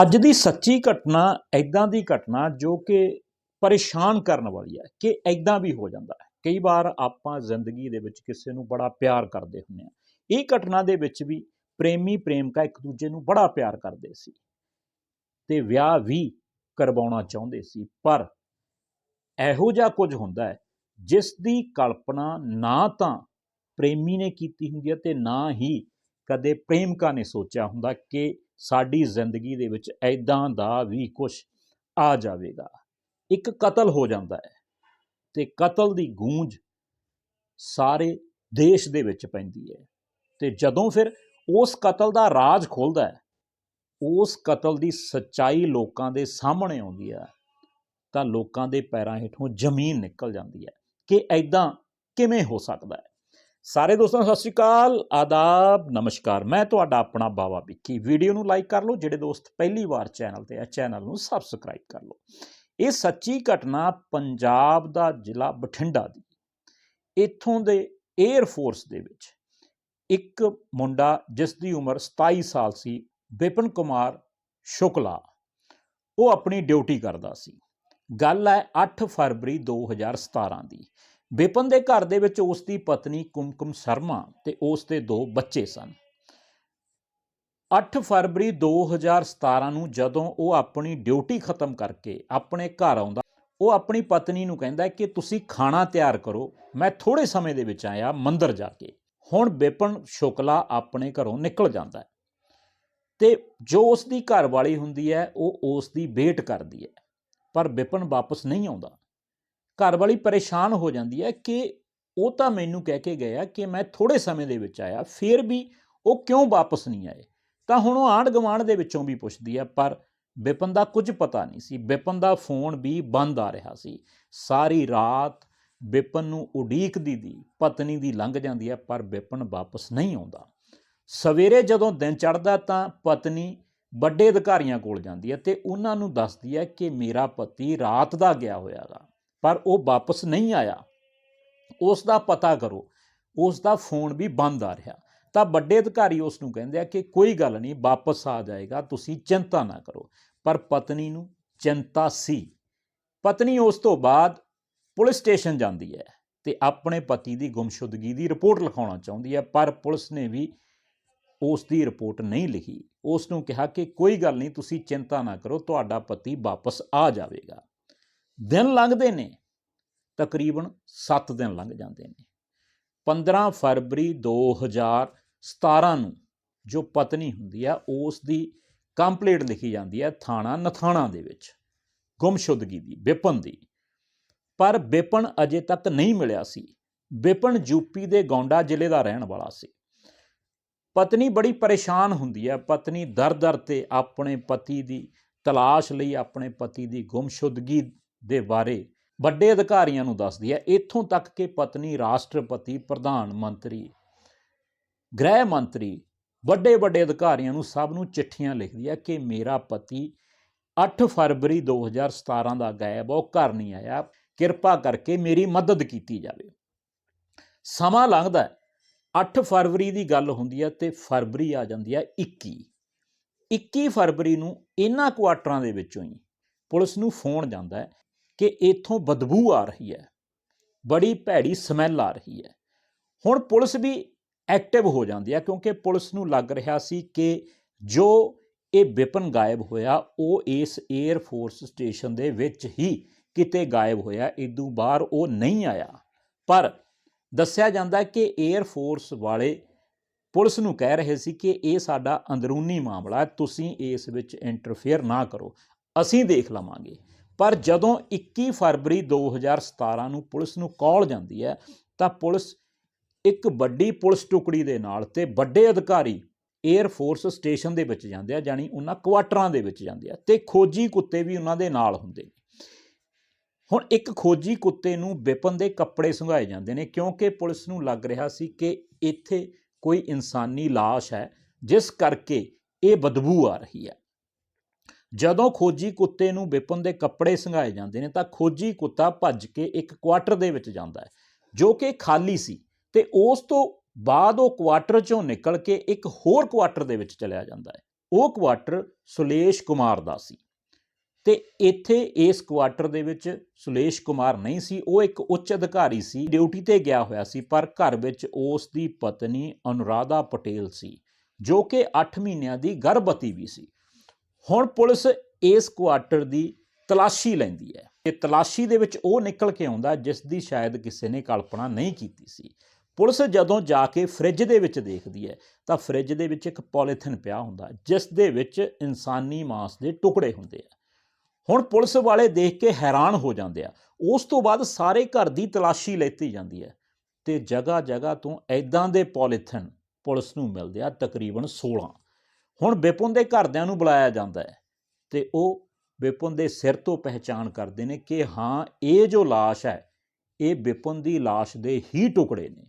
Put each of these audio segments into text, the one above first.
ਅੱਜ ਦੀ ਸੱਚੀ ਘਟਨਾ ਐਦਾਂ ਦੀ ਘਟਨਾ ਜੋ ਕਿ ਪਰੇਸ਼ਾਨ ਕਰਨ ਵਾਲੀ ਹੈ ਕਿ ਐਦਾਂ ਵੀ ਹੋ ਜਾਂਦਾ ਹੈ। ਕਈ ਵਾਰ ਆਪਾਂ ਜ਼ਿੰਦਗੀ ਦੇ ਵਿੱਚ ਕਿਸੇ ਨੂੰ ਬੜਾ ਪਿਆਰ ਕਰਦੇ ਹੁੰਦੇ ਆ ਇਹ ਘਟਨਾ ਦੇ ਵਿੱਚ ਵੀ ਪ੍ਰੇਮੀ ਪ੍ਰੇਮਿਕਾ ਇੱਕ ਦੂਜੇ ਨੂੰ ਬੜਾ ਪਿਆਰ ਕਰਦੇ ਸੀ ਤੇ ਵਿਆਹ ਵੀ ਕਰਵਾਉਣਾ ਚਾਹੁੰਦੇ ਸੀ, ਪਰ ਇਹੋ ਜਿਹਾ ਕੁਝ ਹੁੰਦਾ ਹੈ ਜਿਸ ਦੀ ਕਲਪਨਾ ਨਾ ਤਾਂ ਪ੍ਰੇਮੀ ਨੇ ਕੀਤੀ ਹੁੰਦੀ ਹੈ ਤੇ ਨਾ ਹੀ ਕਦੇ ਪ੍ਰੇਮਿਕਾ ਨੇ ਸੋਚਿਆ ਹੁੰਦਾ ਕਿ ਸਾਡੀ ਜ਼ਿੰਦਗੀ ਦੇ ਵਿੱਚ ਐਦਾਂ ਦਾ ਵੀ ਕੁਝ ਆ ਜਾਵੇਗਾ। ਇੱਕ ਕਤਲ ਹੋ ਜਾਂਦਾ ਹੈ ਤੇ ਕਤਲ ਦੀ ਗੂੰਜ ਸਾਰੇ ਦੇਸ਼ ਦੇ ਵਿੱਚ ਪੈਂਦੀ ਹੈ ਤੇ ਜਦੋਂ ਫਿਰ ਉਸ ਕਤਲ ਦਾ ਰਾਜ਼ ਖੁੱਲਦਾ ਹੈ, ਉਸ ਕਤਲ ਦੀ ਸੱਚਾਈ ਲੋਕਾਂ ਦੇ ਸਾਹਮਣੇ ਆਉਂਦੀ ਹੈ, ਤਾਂ ਲੋਕਾਂ ਦੇ ਪੈਰਾਂ ਹੇਠੋਂ ਜ਼ਮੀਨ ਨਿਕਲ ਜਾਂਦੀ ਹੈ ਕਿ ਐਦਾਂ ਕਿਵੇਂ ਹੋ ਸਕਦਾ ਹੈ? ਸਾਰੇ ਦੋਸਤਾਂ ਨੂੰ ਸਤਿ ਸ਼੍ਰੀ ਅਕਾਲ, ਆਦਾਬ, ਨਮਸਕਾਰ। ਮੈਂ ਤੁਹਾਡਾ ਆਪਣਾ ਬਾਵਾ ਵਿੱਕੀ। ਵੀਡੀਓ ਨੂੰ ਲਾਈਕ ਕਰ ਲਓ, ਜਿਹੜੇ ਦੋਸਤ ਪਹਿਲੀ ਵਾਰ ਚੈਨਲ ਤੇ ਆ, ਚੈਨਲ ਨੂੰ ਸਬਸਕ੍ਰਾਈਬ ਕਰ ਲਓ। ਇਹ ਸੱਚੀ ਘਟਨਾ ਪੰਜਾਬ ਦਾ ਜ਼ਿਲ੍ਹਾ ਬਠਿੰਡਾ ਦੀ। ਇੱਥੋਂ ਦੇ 에ਅਰ ਫੋਰਸ ਦੇ ਵਿੱਚ ਇੱਕ ਮੁੰਡਾ ਜਿਸ ਦੀ ਉਮਰ 27 ਸਾਲ ਸੀ, ਵਿਪਨ ਕੁਮਾਰ ਸ਼ੁਕਲਾ। ਉਹ ਆਪਣੀ ਡਿਊਟੀ ਕਰਦਾ ਸੀ। ਗੱਲ ਹੈ 8 ਫਰਵਰੀ 2017 ਦੀ। ਵਿਪਨ ਦੇ ਘਰ ਦੇ ਵਿੱਚ ਉਸ ਦੀ ਪਤਨੀ ਕੁਮਕੁਮ ਸ਼ਰਮਾ ਤੇ ਉਸ ਦੇ ਦੋ ਬੱਚੇ ਸਨ। 8 ਫਰਵਰੀ 2017 ਨੂੰ ਜਦੋਂ ਉਹ ਆਪਣੀ ਡਿਊਟੀ ਖਤਮ ਕਰਕੇ ਆਪਣੇ ਘਰ ਆਉਂਦਾ, ਉਹ ਆਪਣੀ ਪਤਨੀ ਨੂੰ ਕਹਿੰਦਾ ਕਿ ਤੁਸੀਂ ਖਾਣਾ ਤਿਆਰ ਕਰੋ, ਮੈਂ ਥੋੜੇ ਸਮੇਂ ਦੇ ਵਿੱਚ ਆਇਆ ਮੰਦਰ ਜਾ ਕੇ। ਹੁਣ ਵਿਪਨ ਸ਼ੁਕਲਾ ਆਪਣੇ ਘਰੋਂ ਨਿਕਲ ਜਾਂਦਾ ਹੈ ਤੇ ਜੋ ਉਸ ਦੀ ਘਰ ਵਾਲੀ ਹੁੰਦੀ ਹੈ, ਉਹ ਉਸ ਦੀ ਵੇਟ ਕਰਦੀ ਹੈ। ਪਰ ਵਿਪਨ ਵਾਪਸ ਨਹੀਂ ਆਉਂਦਾ। ਘਰ ਵਾਲੀ ਪਰੇਸ਼ਾਨ ਹੋ ਜਾਂਦੀ ਹੈ ਕਿ ਉਹ ਤਾਂ ਮੈਨੂੰ ਕਹਿ ਕੇ ਗਿਆ ਕਿ ਮੈਂ ਥੋੜੇ ਸਮੇਂ ਦੇ ਵਿੱਚ ਆਇਆ, ਫਿਰ ਵੀ ਉਹ ਕਿਉਂ ਵਾਪਸ ਨਹੀਂ ਆਏ? ਤਾਂ ਹੁਣ ਉਹ ਆਂਢ ਗੁਆਂਢ ਦੇ ਵਿੱਚੋਂ ਵੀ ਪੁੱਛਦੀ ਹੈ, ਪਰ ਵਿਪਨ ਦਾ ਕੁਝ ਪਤਾ ਨਹੀਂ ਸੀ। ਵਿਪਨ ਦਾ ਫੋਨ ਵੀ ਬੰਦ ਆ ਰਿਹਾ ਸੀ। ਸਾਰੀ ਰਾਤ ਵਿਪਨ ਨੂੰ ਉਡੀਕਦੀ ਦੀ, ਪਤਨੀ ਦੀ ਲੰਘ ਜਾਂਦੀ ਹੈ, ਪਰ ਵਿਪਨ ਵਾਪਸ ਨਹੀਂ ਆਉਂਦਾ। ਸਵੇਰੇ ਜਦੋਂ ਦਿਨ ਚੜ੍ਹਦਾ ਤਾਂ ਪਤਨੀ ਵੱਡੇ ਅਧਿਕਾਰੀਆਂ ਕੋਲ ਜਾਂਦੀ ਹੈ ਤੇ ਉਹਨਾਂ ਨੂੰ ਦੱਸਦੀ ਹੈ ਕਿ ਮੇਰਾ ਪਤੀ ਰਾਤ ਦਾ ਗਿਆ ਹੋਇਆਗਾ। ਪਰ ਉਹ ਵਾਪਸ ਨਹੀਂ ਆਇਆ। ਉਸ ਦਾ ਪਤਾ ਕਰੋ ਉਸ ਦਾ ਫੋਨ ਵੀ ਬੰਦ ਆ ਰਿਹਾ। ਤਾਂ ਵੱਡੇ ਅਧਿਕਾਰੀ ਉਸ ਨੂੰ ਕਹਿੰਦੇ ਆ ਕਿ ਕੋਈ ਗੱਲ ਨਹੀਂ, ਵਾਪਸ ਆ ਜਾਏਗਾ, ਤੁਸੀਂ ਚਿੰਤਾ ਨਾ ਕਰੋ। ਪਰ ਪਤਨੀ ਨੂੰ ਚਿੰਤਾ ਸੀ। ਪਤਨੀ ਉਸ ਤੋਂ ਬਾਅਦ ਪੁਲਿਸ ਸਟੇਸ਼ਨ ਜਾਂਦੀ ਹੈ ਤੇ ਆਪਣੇ ਪਤੀ ਦੀ ਗੁੰਮਸ਼ੁਦਗੀ ਦੀ ਰਿਪੋਰਟ ਲਿਖਾਉਣਾ ਚਾਹੁੰਦੀ ਹੈ, ਪਰ ਪੁਲਿਸ ਨੇ ਵੀ ਉਸ ਦੀ ਰਿਪੋਰਟ ਨਹੀਂ ਲਿਖੀ। ਉਸ ਨੂੰ ਕਿਹਾ ਕਿ ਕੋਈ ਗੱਲ ਨਹੀਂ, ਤੁਸੀਂ ਚਿੰਤਾ ਨਾ ਕਰੋ, ਤੁਹਾਡਾ ਪਤੀ ਵਾਪਸ ਆ ਜਾਵੇਗਾ। ਦਿਨ ਲੰਘਦੇ ਨੇ, ਤਕਰੀਬਨ 7 ਦਿਨ ਲੰਘ ਜਾਂਦੇ ਨੇ। 15 ਫਰਵਰੀ 2017 ਨੂੰ ਜੋ ਪਤਨੀ ਹੁੰਦੀ ਆ ਉਸ ਦੀ ਕੰਪਲੀਟ ਲਿਖੀ ਜਾਂਦੀ ਹੈ ਥਾਣਾ ਨਥਾਣਾ ਦੇ ਵਿੱਚ, ਗੁੰਮਸ਼ੁਦਗੀ ਦੀ, ਵਿਪਨ ਦੀ। ਪਰ ਵਿਪਨ ਅਜੇ ਤੱਕ ਨਹੀਂ ਮਿਲਿਆ ਸੀ। ਵਿਪਨ ਯੂਪੀ ਦੇ ਗੌਂਡਾ ਜ਼ਿਲ੍ਹੇ ਦਾ ਰਹਿਣ ਵਾਲਾ ਸੀ। ਪਤਨੀ ਬੜੀ ਪਰੇਸ਼ਾਨ ਹੁੰਦੀ ਹੈ ਪਤਨੀ ਦਰ-ਦਰ ਤੇ ਆਪਣੇ ਪਤੀ ਦੀ ਤਲਾਸ਼ ਲਈ, ਆਪਣੇ ਪਤੀ ਦੀ ਗੁੰਮਸ਼ੁਦਗੀ ਦੇ ਬਾਰੇ ਵੱਡੇ ਅਧਿਕਾਰੀਆਂ ਨੂੰ ਦੱਸਦੀ ਹੈ। ਇੱਥੋਂ ਤੱਕ ਕਿ ਪਤਨੀ, ਰਾਸ਼ਟਰਪਤੀ, ਪ੍ਰਧਾਨ ਮੰਤਰੀ, ਗ੍ਰਹਿ ਮੰਤਰੀ ਵੱਡੇ ਵੱਡੇ ਅਧਿਕਾਰੀਆਂ ਨੂੰ ਸਭ ਨੂੰ ਚਿੱਠੀਆਂ ਲਿਖਦੀ ਹੈ ਕਿ ਮੇਰਾ ਪਤੀ 8 ਫਰਵਰੀ 2017 ਦਾ ਗਾਇਬ ਉਹ ਘਰ ਨਹੀਂ ਆਇਆ। ਕਿਰਪਾ ਕਰਕੇ ਮੇਰੀ ਮਦਦ ਕੀਤੀ ਜਾਵੇ। ਸਮਾਂ ਲੰਘਦਾ ਹੈ। 8 ਫਰਵਰੀ ਦੀ ਗੱਲ ਹੁੰਦੀ ਹੈ ਤੇ ਫਰਵਰੀ ਆ ਜਾਂਦੀ ਹੈ 21 21 ਫਰਵਰੀ ਨੂੰ ਇਹਨਾਂ ਕੁਆਟਰਾਂ ਦੇ ਵਿੱਚੋਂ ਹੀ ਪੁਲਿਸ ਨੂੰ ਫੋਨ ਜਾਂਦਾ ਹੈ। ਕਿ ਇੱਥੋਂ ਬਦਬੂ ਆ ਰਹੀ ਹੈ, ਬੜੀ ਭੈੜੀ ਸਮੈਲ ਆ ਰਹੀ ਹੈ। ਹੁਣ ਪੁਲਿਸ ਵੀ ਐਕਟਿਵ ਹੋ ਜਾਂਦੀ ਹੈ ਕਿਉਂਕਿ ਪੁਲਿਸ ਨੂੰ ਲੱਗ ਰਿਹਾ ਸੀ ਕਿ ਜੋ ਇਹ ਵਿਪਨ ਗਾਇਬ ਹੋਇਆ, ਉਹ ਇਸ 에ਅਰ ਫੋਰਸ ਸਟੇਸ਼ਨ ਦੇ ਵਿੱਚ ਹੀ ਕਿਤੇ ਗਾਇਬ ਹੋਇਆ ਇਦੋਂ ਬਾਹਰ ਉਹ ਨਹੀਂ ਆਇਆ। ਪਰ ਦੱਸਿਆ ਜਾਂਦਾ ਕਿ 에ਅਰ ਫੋਰਸ ਵਾਲੇ ਪੁਲਿਸ ਨੂੰ ਕਹਿ ਰਹੇ ਸੀ ਕਿ ਇਹ ਸਾਡਾ ਅੰਦਰੂਨੀ ਮਾਮਲਾ ਹੈ, ਤੁਸੀਂ ਇਸ ਵਿੱਚ ਇੰਟਰਫੇਅਰ ਨਾ ਕਰੋ, ਅਸੀਂ ਦੇਖ ਲਵਾਂਗੇ। ਪਰ ਜਦੋਂ 21 ਫਰਵਰੀ 2017 ਨੂੰ ਪੁਲਿਸ ਨੂੰ ਕਾਲ ਜਾਂਦੀ ਹੈ, ਤਾਂ ਪੁਲਿਸ ਇੱਕ ਵੱਡੀ ਪੁਲਿਸ ਟੁਕੜੀ ਦੇ ਨਾਲ ਤੇ ਵੱਡੇ ਅਧਿਕਾਰੀ 에ਅਰ ਫੋਰਸ ਸਟੇਸ਼ਨ ਦੇ ਵਿੱਚ ਜਾਂਦੇ ਆ ਜਾਨੀ ਉਹਨਾਂ ਕੁਆਟਰਾਂ ਦੇ ਵਿੱਚ ਜਾਂਦੇ ਆ ਤੇ ਖੋਜੀ ਕੁੱਤੇ ਵੀ ਉਹਨਾਂ ਦੇ ਨਾਲ ਹੁੰਦੇ ਨੇ। ਹੁਣ ਇੱਕ ਖੋਜੀ ਕੁੱਤੇ ਨੂੰ ਵਿਪਨ ਦੇ ਕੱਪੜੇ ਸੰਘਾਏ ਜਾਂਦੇ ਨੇ ਕਿਉਂਕਿ ਪੁਲਿਸ ਨੂੰ ਲੱਗ ਰਿਹਾ ਸੀ ਕਿ ਇੱਥੇ ਕੋਈ ਇਨਸਾਨੀ ਲਾਸ਼ ਹੈ, ਜਿਸ ਕਰਕੇ ਇਹ ਬਦਬੂ ਆ ਰਹੀ ਹੈ। ਜਦੋਂ ਖੋਜੀ ਕੁੱਤੇ ਨੂੰ ਵਿਪਨ ਦੇ ਕੱਪੜੇ ਸੰਘਾਏ ਜਾਂਦੇ ਨੇ, ਤਾਂ ਖੋਜੀ ਕੁੱਤਾ ਭੱਜ ਕੇ ਇੱਕ ਕੁਆਟਰ ਦੇ ਵਿੱਚ ਜਾਂਦਾ ਹੈ, ਜੋ ਕਿ ਖਾਲੀ ਸੀ ਤੇ ਉਸ ਤੋਂ ਬਾਅਦ ਉਹ ਕੁਆਟਰ ਚੋਂ ਨਿਕਲ ਕੇ ਇੱਕ ਹੋਰ ਕੁਆਟਰ ਦੇ ਵਿੱਚ ਚਲਿਆ ਜਾਂਦਾ ਹੈ। ਉਹ ਕੁਆਟਰ ਸੁਲੇਸ਼ ਕੁਮਾਰ ਦਾ ਸੀ ਤੇ ਇੱਥੇ ਇਸ ਕੁਆਟਰ ਦੇ ਵਿੱਚ ਸੁਲੇਸ਼ ਕੁਮਾਰ ਨਹੀਂ ਸੀ, ਉਹ ਇੱਕ ਉੱਚ ਅਧਿਕਾਰੀ ਸੀ, ਡਿਊਟੀ ਤੇ ਗਿਆ ਹੋਇਆ ਸੀ, ਪਰ ਘਰ ਵਿੱਚ ਉਸ ਦੀ ਪਤਨੀ ਅਨੁਰਾਧਾ ਪਟੇਲ ਸੀ, ਜੋ ਕਿ 8 ਮਹੀਨਿਆਂ ਦੀ ਗਰਭਵਤੀ ਵੀ ਸੀ। ਹੁਣ ਪੁਲਿਸ ਇਸ ਕੁਆਟਰ ਦੀ ਤਲਾਸ਼ੀ ਲੈਂਦੀ ਹੈ ਤੇ ਤਲਾਸ਼ੀ ਦੇ ਵਿੱਚ ਉਹ ਨਿਕਲ ਕੇ ਆਉਂਦਾ ਜਿਸ ਦੀ ਸ਼ਾਇਦ ਕਿਸੇ ਨੇ ਕਲਪਨਾ ਨਹੀਂ ਕੀਤੀ ਸੀ। ਪੁਲਿਸ ਜਦੋਂ ਜਾ ਕੇ ਫ੍ਰਿਜ ਦੇ ਵਿੱਚ ਦੇਖਦੀ ਹੈ ਤਾਂ ਫ੍ਰਿਜ ਦੇ ਵਿੱਚ ਇੱਕ ਪੋਲੀਥਿਨ ਪਿਆ ਹੁੰਦਾ ਜਿਸ ਦੇ ਵਿੱਚ ਇਨਸਾਨੀ ਮਾਸ ਦੇ ਟੁਕੜੇ ਹੁੰਦੇ ਆ। ਹੁਣ ਪੁਲਿਸ ਵਾਲੇ ਦੇਖ ਕੇ ਹੈਰਾਨ ਹੋ ਜਾਂਦੇ ਆ। ਉਸ ਤੋਂ ਬਾਅਦ ਸਾਰੇ ਘਰ ਦੀ ਤਲਾਸ਼ੀ ਲੈਤੀ ਜਾਂਦੀ ਹੈ ਤੇ ਜਗ੍ਹਾ ਜਗ੍ਹਾ ਤੋਂ ਐਦਾਂ ਦੇ ਪੋਲੀਥਿਨ ਪੁਲਿਸ ਨੂੰ ਮਿਲਦੇ ਆ ਤਕਰੀਬਨ 16 ਹੁਣ ਵਿਪੁਨ ਦੇ ਘਰਦਿਆਂ ਨੂੰ ਬੁਲਾਇਆ ਜਾਂਦਾ ਹੈ ਤੇ ਉਹ ਵਿਪੁਨ ਦੇ ਸਿਰ ਤੋਂ ਪਹਿਚਾਣ ਕਰਦੇ ਨੇ ਕਿ ਹਾਂ, ਇਹ ਜੋ ਲਾਸ਼ ਹੈ, ਇਹ ਵਿਪੁਨ ਦੀ ਲਾਸ਼ ਦੇ ਹੀ ਟੁਕੜੇ ਨੇ।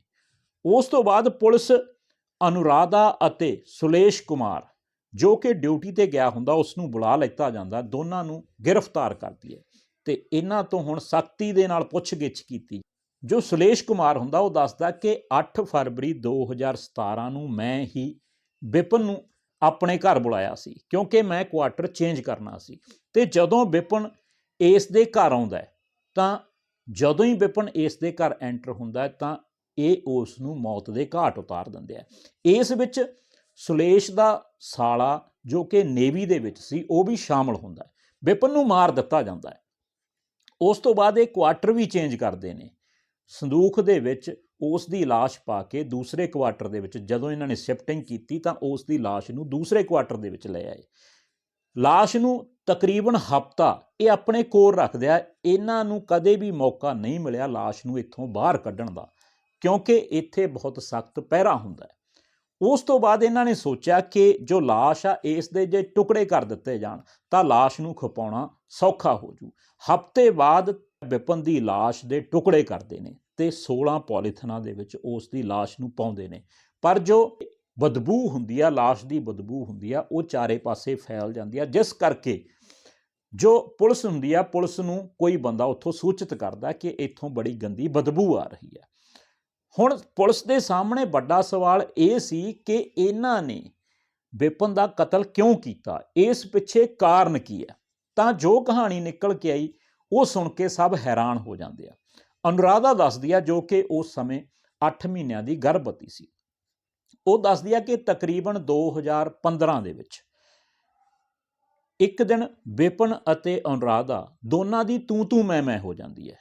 ਉਸ ਤੋਂ ਬਾਅਦ ਪੁਲਿਸ ਅਨੁਰਾਧਾ ਅਤੇ ਸੁਲੇਸ਼ ਕੁਮਾਰ ਜੋ ਕਿ ਡਿਊਟੀ ਤੇ ਗਿਆ ਹੁੰਦਾ ਉਸ ਨੂੰ ਬੁਲਾ ਲਿੱਤਾ ਜਾਂਦਾ, ਦੋਨਾਂ ਨੂੰ ਗ੍ਰਿਫਤਾਰ ਕਰਦੀ ਹੈ ਤੇ ਇਹਨਾਂ ਤੋਂ ਹੁਣ ਸਖਤੀ ਦੇ ਨਾਲ ਪੁੱਛਗਿੱਛ ਕੀਤੀ। ਜੋ ਸੁਲੇਸ਼ ਕੁਮਾਰ ਹੁੰਦਾ, ਉਹ ਦੱਸਦਾ ਕਿ 8 ਫਰਵਰੀ 2017 ਨੂੰ ਮੈਂ ਹੀ ਵਿਪਨ ਨੂੰ ਆਪਣੇ ਘਰ ਬੁਲਾਇਆ ਸੀ, ਕਿਉਂਕਿ ਮੈਂ ਕੁਆਟਰ ਚੇਂਜ ਕਰਨਾ ਸੀ। ਤੇ ਜਦੋਂ ਵਿਪਨ ਇਸ ਦੇ ਘਰ ਆਉਂਦਾ ਤਾਂ ਜਦੋਂ ਹੀ ਵਿਪਨ ਇਸ ਦੇ ਘਰ ਐਂਟਰ ਹੁੰਦਾ ਤਾਂ ਇਹ ਉਸ ਨੂੰ ਮੌਤ ਦੇ ਘਾਟ ਉਤਾਰ ਦਿੰਦੇ ਆ। ਇਸ ਵਿੱਚ ਸੁਲੇਸ਼ ਦਾ ਸਾਲਾ ਜੋ ਕਿ ਨੇਵੀ ਦੇ ਵਿੱਚ ਸੀ, ਉਹ ਵੀ ਸ਼ਾਮਲ ਹੁੰਦਾ ਹੈ। ਵਿਪਨ ਨੂੰ ਮਾਰ ਦਿੱਤਾ ਜਾਂਦਾ ਹੈ। ਉਸ ਤੋਂ ਬਾਅਦ ਇਹ ਕੁਆਟਰ ਵੀ ਚੇਂਜ ਕਰਦੇ ਨੇ। ਸੰਦੂਖ ਦੇ ਵਿੱਚ ਉਸ ਦੀ লাশ ਪਾ ਕੇ ਦੂਸਰੇ ਕੁਆਟਰ ਦੇ ਵਿੱਚ ਜਦੋਂ ਇਹਨਾਂ ਨੇ ਸ਼ਿਫਟਿੰਗ ਕੀਤੀ ਤਾਂ ਉਸ ਦੀ লাশ ਨੂੰ ਦੂਸਰੇ ਕੁਆਟਰ ਦੇ ਵਿੱਚ ਲੈ ਆਏ লাশ ਨੂੰ ਤਕਰੀਬਨ ਹਫਤਾ ਇਹ ਆਪਣੇ ਕੋਲ ਰੱਖਦੇ ਆ ਇਹਨਾਂ ਨੂੰ ਕਦੇ ਵੀ ਮੌਕਾ ਨਹੀਂ ਮਿਲਿਆ লাশ ਨੂੰ ਇੱਥੋਂ ਬਾਹਰ ਕੱਢਣ ਦਾ ਕਿਉਂਕਿ ਇੱਥੇ ਬਹੁਤ ਸਖਤ ਪਹਿਰਾ ਹੁੰਦਾ ਹੈ ਉਸ ਤੋਂ ਬਾਅਦ ਇਹਨਾਂ ਨੇ ਸੋਚਿਆ ਕਿ ਜੋ লাশ ਆ ਇਸ ਦੇ ਜੇ ਟੁਕੜੇ ਕਰ ਦਿੱਤੇ ਜਾਣ ਤਾਂ লাশ ਨੂੰ ਖਪਾਉਣਾ ਸੌਖਾ ਹੋ ਜੂ ਹਫਤੇ ਬਾਅਦ ਵਿਪਨ ਦੀ লাশ ਦੇ ਟੁਕੜੇ ਕਰਦੇ ਨੇ ਤੇ 16 ਪੋਲੀਥਨਾਂ ਦੇ ਵਿੱਚ ਉਸ ਦੀ লাশ ਨੂੰ ਪਾਉਂਦੇ ਨੇ ਪਰ ਜੋ ਬਦਬੂ ਹੁੰਦੀ ਆ লাশ ਦੀ ਬਦਬੂ ਹੁੰਦੀ ਆ ਉਹ ਚਾਰੇ ਪਾਸੇ ਫੈਲ ਜਾਂਦੀ ਆ ਜਿਸ ਕਰਕੇ ਜੋ ਪੁਲਿਸ ਹੁੰਦੀ ਆ ਪੁਲਿਸ ਨੂੰ ਕੋਈ ਬੰਦਾ ਉੱਥੋਂ ਸੂਚਿਤ ਕਰਦਾ ਕਿ ਇੱਥੋਂ ਬੜੀ ਗੰਦੀ ਬਦਬੂ ਆ ਰਹੀ ਹੈ ਹੁਣ ਪੁਲਿਸ ਦੇ ਸਾਹਮਣੇ ਵੱਡਾ ਸਵਾਲ ਇਹ ਸੀ ਕਿ ਇਹਨਾਂ ਨੇ ਵਿਪਨ ਦਾ ਕਤਲ ਕਿਉਂ ਕੀਤਾ ਇਸ ਪਿੱਛੇ ਕਾਰਨ ਕੀ ਹੈ ਤਾਂ ਜੋ ਕਹਾਣੀ ਨਿਕਲ ਕੇ ਆਈ ਉਹ ਸੁਣ ਕੇ ਸਭ ਹੈਰਾਨ ਹੋ ਜਾਂਦੇ ਆ ਅਨੁਰਾਧਾ ਦੱਸਦੀ ਆ ਜੋ ਕਿ ਉਸ ਸਮੇਂ 8 ਮਹੀਨਿਆਂ ਦੀ ਗਰਭਵਤੀ ਸੀ। ਉਹ ਦੱਸਦੀ ਆ ਕਿ ਤਕਰੀਬਨ 2015 ਦੇ ਵਿੱਚ ਇੱਕ ਦਿਨ ਵਿਪਨ ਅਤੇ ਅਨੁਰਾਧਾ ਦੋਨਾਂ ਦੀ ਤੂੰ ਤੂੰ ਮੈਂ ਮੈਂ ਹੋ ਜਾਂਦੀ ਹੈ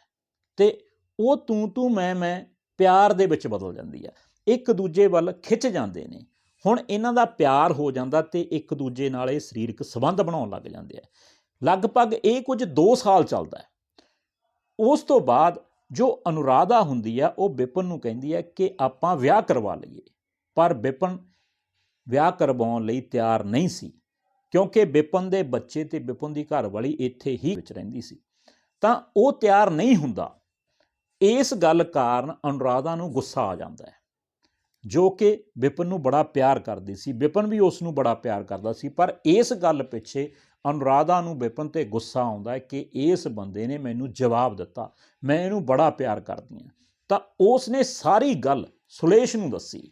ਤੇ ਉਹ ਤੂੰ ਤੂੰ ਮੈਂ ਮੈਂ ਪਿਆਰ ਦੇ ਵਿੱਚ ਬਦਲ ਜਾਂਦੀ ਹੈ। ਇੱਕ ਦੂਜੇ ਵੱਲ ਖਿੱਚ ਜਾਂਦੇ ਨੇ। ਹੁਣ ਇਹਨਾਂ ਦਾ ਪਿਆਰ ਹੋ ਜਾਂਦਾ ਤੇ ਇੱਕ ਦੂਜੇ ਨਾਲ ਇਹ ਸਰੀਰਕ ਸੰਬੰਧ ਬਣਾਉਣ ਲੱਗ ਜਾਂਦੇ ਆ। ਲਗਭਗ ਇਹ ਕੁਝ 2 ਸਾਲ ਚੱਲਦਾ ਹੈ। ਉਸ ਤੋਂ ਬਾਅਦ ਜੋ ਅਨੁਰਾਧਾ ਹੁੰਦੀ ਆ, ਉਹ ਵਿਪਨ ਨੂੰ ਕਹਿੰਦੀ ਹੈ ਕਿ ਆਪਾਂ ਵਿਆਹ ਕਰਵਾ ਲਈਏ। ਪਰ ਵਿਪਨ ਵਿਆਹ ਕਰਵਾਉਣ ਲਈ ਤਿਆਰ ਨਹੀਂ ਸੀ, ਕਿਉਂਕਿ ਵਿਪਨ ਦੇ ਬੱਚੇ ਤੇ ਵਿਪਨ ਦੀ ਘਰਵਾਲੀ ਇੱਥੇ ਹੀ ਵਿੱਚ ਰਹਿੰਦੀ ਸੀ। ਤਾਂ ਉਹ ਤਿਆਰ ਨਹੀਂ ਹੁੰਦਾ। ਇਸ ਗੱਲ ਕਾਰਨ ਅਨੁਰਾਧਾ ਨੂੰ ਗੁੱਸਾ ਆ ਜਾਂਦਾ ਹੈ, ਜੋ ਕਿ ਵਿਪਨ ਨੂੰ ਬੜਾ ਪਿਆਰ ਕਰਦੀ ਸੀ। ਵਿਪਨ ਵੀ ਉਸ ਨੂੰ ਬੜਾ ਪਿਆਰ ਕਰਦਾ ਸੀ, ਪਰ ਇਸ ਗੱਲ ਪਿੱਛੇ ਅਨੁਰਾਧਾ ਨੂੰ ਵਿਪਨ ਤੇ ਗੁੱਸਾ ਆਉਂਦਾ ਹੈ ਕਿ ਇਸ ਬੰਦੇ ਨੇ ਮੈਨੂੰ ਜਵਾਬ ਦਿੱਤਾ, ਮੈਂ ਇਹਨੂੰ ਬੜਾ ਪਿਆਰ ਕਰਦੀ ਹਾਂ। ਤਾਂ ਉਸ ਨੇ ਸਾਰੀ ਗੱਲ ਸੁਲੇਸ਼ ਨੂੰ ਦੱਸੀ।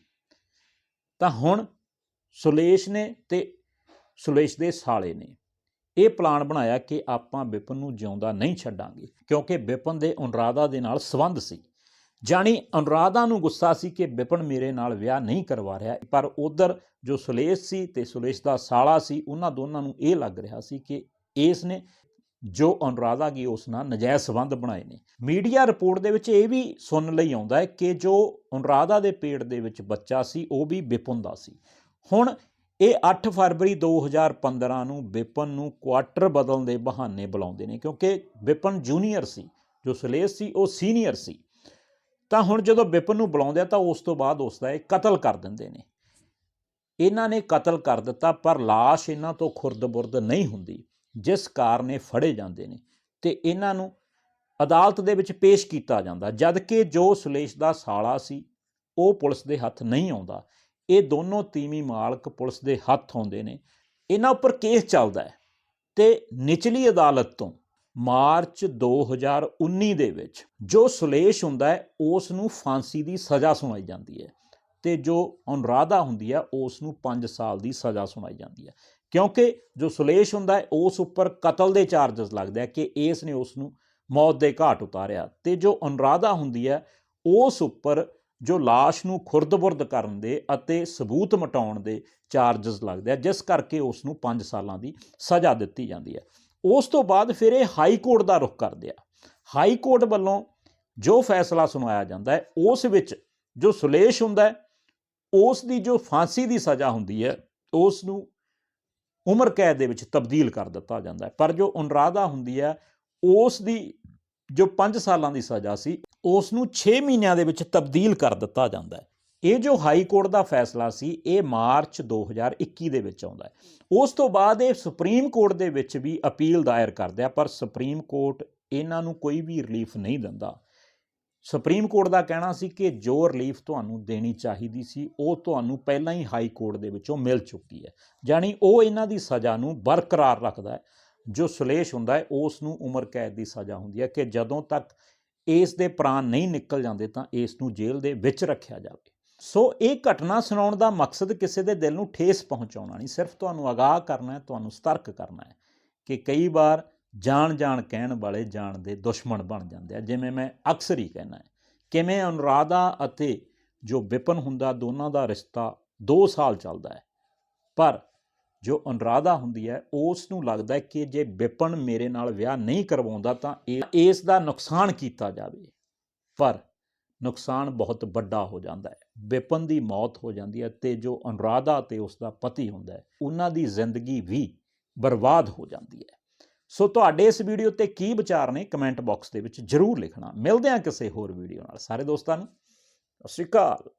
ਤਾਂ ਹੁਣ ਸੁਲੇਸ਼ ਨੇ ਤੇ ਸੁਲੇਸ਼ ਦੇ ਸਾਲੇ ਨੇ ਇਹ ਪਲਾਨ ਬਣਾਇਆ ਕਿ ਆਪਾਂ ਵਿਪਨ ਨੂੰ ਜਿਉਂਦਾ ਨਹੀਂ ਛੱਡਾਂਗੇ, ਕਿਉਂਕਿ ਵਿਪਨ ਦੇ ਅਨੁਰਾਧਾ ਦੇ ਨਾਲ ਸੰਬੰਧ ਸੀ। ਜਾਣੀ ਅਨੁਰਾਧਾ ਨੂੰ ਗੁੱਸਾ ਸੀ ਕਿ ਵਿਪਨ ਮੇਰੇ ਨਾਲ ਵਿਆਹ ਨਹੀਂ ਕਰਵਾ ਰਿਹਾ। ਪਰ ਉਧਰ ਜੋ ਸੁਲੇਸ਼ ਸੀ ਤੇ ਸੁਲੇਸ਼ ਦਾ ਸਾਲਾ ਸੀ, ਉਹਨਾਂ ਦੋਨਾਂ ਨੂੰ ਇਹ ਲੱਗ ਰਿਹਾ ਸੀ ਕਿ ਇਸ ਨੇ ਜੋ ਅਨੁਰਾਧਾ ਕੀ ਉਸ ਨਾਲ ਨਜਾਇਜ਼ ਸੰਬੰਧ ਬਣਾਏ ਨੇ। ਮੀਡੀਆ ਰਿਪੋਰਟ ਦੇ ਵਿੱਚ ਇਹ ਵੀ ਸੁਣਨ ਲਈ ਆਉਂਦਾ ਹੈ ਕਿ ਜੋ ਅਨੁਰਾਧਾ ਦੇ ਪੇਟ ਦੇ ਵਿੱਚ ਬੱਚਾ ਸੀ, ਉਹ ਵੀ ਵਿਪਨ ਦਾ ਸੀ। ਹੁਣ ਇਹ 8 ਫਰਵਰੀ 2015 ਨੂੰ ਵਿਪਨ ਨੂੰ ਕੁਆਟਰ ਬਦਲਣ ਦੇ ਬਹਾਨੇ ਬੁਲਾਉਂਦੇ ਨੇ ਕਿਉਂਕਿ ਵਿਪਨ ਜੂਨੀਅਰ ਸੀ, ਜੋ ਸੁਲੇਸ਼ ਸੀ, ਉਹ ਸੀਨੀਅਰ ਸੀ। ਤਾਂ ਹੁਣ ਜਦੋਂ ਵਿਪਨ ਨੂੰ ਬੁਲਾਉਂਦੇ ਆ ਤਾਂ ਉਸ ਤੋਂ ਬਾਅਦ ਉਸ ਦਾ ਇਹ ਕਤਲ ਕਰ ਦਿੰਦੇ ਨੇ। ਇਹਨਾਂ ਨੇ ਕਤਲ ਕਰ ਦਿੱਤਾ, ਪਰ লাশ ਇਹਨਾਂ ਤੋਂ ਖੁਰਦ-ਬੁਰਦ ਨਹੀਂ ਹੁੰਦੀ, ਜਿਸ ਕਾਰਨ ਇਹ ਫੜੇ ਜਾਂਦੇ ਨੇ ਤੇ ਇਹਨਾਂ ਨੂੰ ਅਦਾਲਤ ਦੇ ਵਿੱਚ ਪੇਸ਼ ਕੀਤਾ ਜਾਂਦਾ ਜਦ ਕਿ ਜੋ ਸੁਲੇਸ਼ ਦਾ ਸਾਲਾ ਸੀ, ਉਹ ਪੁਲਿਸ ਦੇ ਹੱਥ ਨਹੀਂ ਆਉਂਦਾ। ਇਹ ਦੋਨੋਂ ਤੀਵੀਂ ਮਾਲਕ ਪੁਲਿਸ ਦੇ ਹੱਥ ਆਉਂਦੇ ਨੇ। ਇਹਨਾਂ ਉੱਪਰ ਕੇਸ ਚੱਲਦਾ ਹੈ ਤੇ ਨਿਚਲੀ ਅਦਾਲਤ ਤੋਂ ਮਾਰਚ 2019 ਦੇ ਵਿੱਚ ਜੋ ਸੁਲੇਸ਼ ਹੁੰਦਾ ਹੈ ਉਸ ਨੂੰ ਫਾਂਸੀ ਦੀ ਸਜ਼ਾ ਸੁਣਾਈ ਜਾਂਦੀ ਹੈ ਤੇ ਜੋ ਅਨੁਰਾਧਾ ਹੁੰਦੀ ਹੈ ਉਸ ਨੂੰ 5 ਸਾਲ ਦੀ ਸਜ਼ਾ ਸੁਣਾਈ ਜਾਂਦੀ ਹੈ। ਕਿਉਂਕਿ ਜੋ ਸੁਲੇਸ਼ ਹੁੰਦਾ ਹੈ, ਉਸ ਉੱਪਰ ਕਤਲ ਦੇ ਚਾਰजेस ਲੱਗਦੇ ਆ ਕਿ ਇਸ ਨੇ ਉਸ ਨੂੰ ਮੌਤ ਦੇ ਘਾਟ ਉਤਾਰਿਆ ਤੇ ਜੋ ਅਨੁਰਾਧਾ ਹੁੰਦੀ ਹੈ, ਉਸ ਉੱਪਰ ਜੋ ਲਾਸ਼ ਨੂੰ ਖੁਰਦਬੁਰਦ ਕਰਨ ਦੇ ਅਤੇ ਸਬੂਤ ਮਟਾਉਣ ਦੇ ਚਾਰजेस ਲੱਗਦੇ ਆ, ਜਿਸ ਕਰਕੇ ਉਸ ਨੂੰ 5 ਸਾਲਾਂ ਦੀ ਸਜ਼ਾ ਦਿੱਤੀ ਜਾਂਦੀ ਹੈ। ਉਸ ਤੋਂ ਬਾਅਦ ਫਿਰ ਇਹ ਹਾਈ ਕੋਰਟ ਦਾ ਰੁਖ ਕਰਦੇ ਆ। ਹਾਈ ਕੋਰਟ ਵੱਲੋਂ ਜੋ ਫੈਸਲਾ ਸੁਣਾਇਆ ਜਾਂਦਾ ਹੈ, ਉਸ ਵਿੱਚ ਜੋ ਸੁਲੇਸ਼ ਹੁੰਦਾ ਹੈ, ਉਸ ਦੀ ਜੋ ਫਾਂਸੀ ਦੀ ਸਜ਼ਾ ਹੁੰਦੀ ਹੈ, ਉਸ ਨੂੰ ਉਮਰ ਕੈਦ ਦੇ ਵਿੱਚ ਤਬਦੀਲ ਕਰ ਦਿੱਤਾ ਜਾਂਦਾ ਹੈ। ਪਰ ਜੋ ਅਨੁਰਾਧਾ ਹੁੰਦੀ ਹੈ, ਉਸ ਦੀ ਜੋ 5 ਸਾਲਾਂ ਦੀ ਸਜ਼ਾ ਸੀ, ਉਸ ਨੂੰ 6 ਮਹੀਨਿਆਂ ਦੇ ਵਿੱਚ ਤਬਦੀਲ ਕਰ ਦਿੱਤਾ ਜਾਂਦਾ ਹੈ। ਇਹ ਜੋ ਹਾਈ ਕੋਰਟ ਦਾ ਫੈਸਲਾ ਸੀ, ਇਹ ਮਾਰਚ 2021 ਦੇ ਵਿੱਚ ਆਉਂਦਾ ਹੈ। ਉਸ ਤੋਂ ਬਾਅਦ ਇਹ ਸੁਪਰੀਮ ਕੋਰਟ ਦੇ ਵਿੱਚ ਵੀ ਅਪੀਲ ਦਾਇਰ ਕਰਦੇ ਆ, ਪਰ ਸੁਪਰੀਮ ਕੋਰਟ ਇਹਨਾਂ ਨੂੰ ਕੋਈ ਵੀ ਰਿਲੀਫ ਨਹੀਂ ਦਿੰਦਾ। ਸੁਪਰੀਮ ਕੋਰਟ ਦਾ ਕਹਿਣਾ ਸੀ ਕਿ ਜੋ ਰਿਲੀਫ ਤੁਹਾਨੂੰ ਦੇਣੀ ਚਾਹੀਦੀ ਸੀ, ਉਹ ਤੁਹਾਨੂੰ ਪਹਿਲਾਂ ਹੀ ਹਾਈ ਕੋਰਟ ਦੇ ਵਿੱਚੋਂ ਮਿਲ ਚੁੱਕੀ ਹੈ। ਜਾਣੀ ਉਹ ਇਹਨਾਂ ਦੀ ਸਜ਼ਾ ਨੂੰ ਬਰਕਰਾਰ ਰੱਖਦਾ ਹੈ। ਜੋ ਸੁਲੇਸ਼ ਹੁੰਦਾ ਹੈ, ਉਸ ਨੂੰ ਉਮਰ ਕੈਦ ਦੀ ਸਜ਼ਾ ਹੁੰਦੀ ਹੈ ਕਿ ਜਦੋਂ ਤੱਕ ਇਸ ਦੇ ਪ੍ਰਾਣ ਨਹੀਂ ਨਿਕਲ ਜਾਂਦੇ, ਤਾਂ ਇਸ ਨੂੰ ਜੇਲ੍ਹ ਦੇ ਵਿੱਚ ਰੱਖਿਆ ਜਾਵੇ। ਸੋ ਇਹ ਘਟਨਾ ਸੁਣਾਉਣ ਦਾ ਮਕਸਦ ਕਿਸੇ ਦੇ ਦਿਲ ਨੂੰ ਠੇਸ ਪਹੁੰਚਾਉਣਾ ਨਹੀਂ, ਸਿਰਫ ਤੁਹਾਨੂੰ ਅਗਾਹ ਕਰਨਾ ਹੈ, ਤੁਹਾਨੂੰ ਸਤਰਕ ਕਰਨਾ ਹੈ ਕਿ ਕਈ ਵਾਰ ਜਾਣ ਜਾਣ ਕਹਿਣ ਵਾਲੇ ਜਾਣ ਦੇ ਦੁਸ਼ਮਣ ਬਣ ਜਾਂਦੇ ਆ। ਜਿਵੇਂ ਮੈਂ ਅਕਸਰ ਹੀ ਕਹਿਣਾ ਹੈ, ਕਿਵੇਂ ਅਨੁਰਾਧਾ ਅਤੇ ਜੋ ਵਿਪਨ ਹੁੰਦਾ, ਦੋਨਾਂ ਦਾ ਰਿਸ਼ਤਾ 2 ਸਾਲ ਚੱਲਦਾ ਹੈ, ਪਰ ਜੋ ਅਨੁਰਾਧਾ ਹੁੰਦੀ ਹੈ ਉਸ ਨੂੰ ਲੱਗਦਾ ਹੈ ਕਿ ਜੇ ਵਿਪਨ ਮੇਰੇ ਨਾਲ ਵਿਆਹ ਨਹੀਂ ਕਰਵਾਉਂਦਾ ਤਾਂ ਇਹ- ਇਸ ਦਾ ਨੁਕਸਾਨ ਕੀਤਾ ਜਾਵੇ। ਪਰ ਨੁਕਸਾਨ ਬਹੁਤ ਵੱਡਾ ਹੋ ਜਾਂਦਾ ਹੈ। ਵਿਪਨ ਦੀ ਮੌਤ ਹੋ ਜਾਂਦੀ ਹੈ ਤੇ ਜੋ ਅਨੁਰਾਧਾ ਤੇ ਉਸ ਦਾ ਪਤੀ ਹੁੰਦਾ ਹੈ, ਉਹਨਾਂ ਦੀ ਜ਼ਿੰਦਗੀ ਵੀ ਬਰਬਾਦ ਹੋ ਜਾਂਦੀ ਹੈ। ਸੋ ਤੁਹਾਡੇ ਇਸ ਵੀਡੀਓ ਤੇ ਕੀ ਵਿਚਾਰ ਨੇ ਕਮੈਂਟ ਬਾਕਸ ਦੇ ਵਿੱਚ ਜਰੂਰ ਲਿਖਣਾ। ਮਿਲਦੇ ਹਾਂ ਕਿਸੇ ਹੋਰ ਵੀਡੀਓ ਨਾਲ। ਸਾਰੇ ਦੋਸਤਾਂ ਨੂੰ, ਸਤਿ ਸ਼੍ਰੀ ਅਕਾਲ।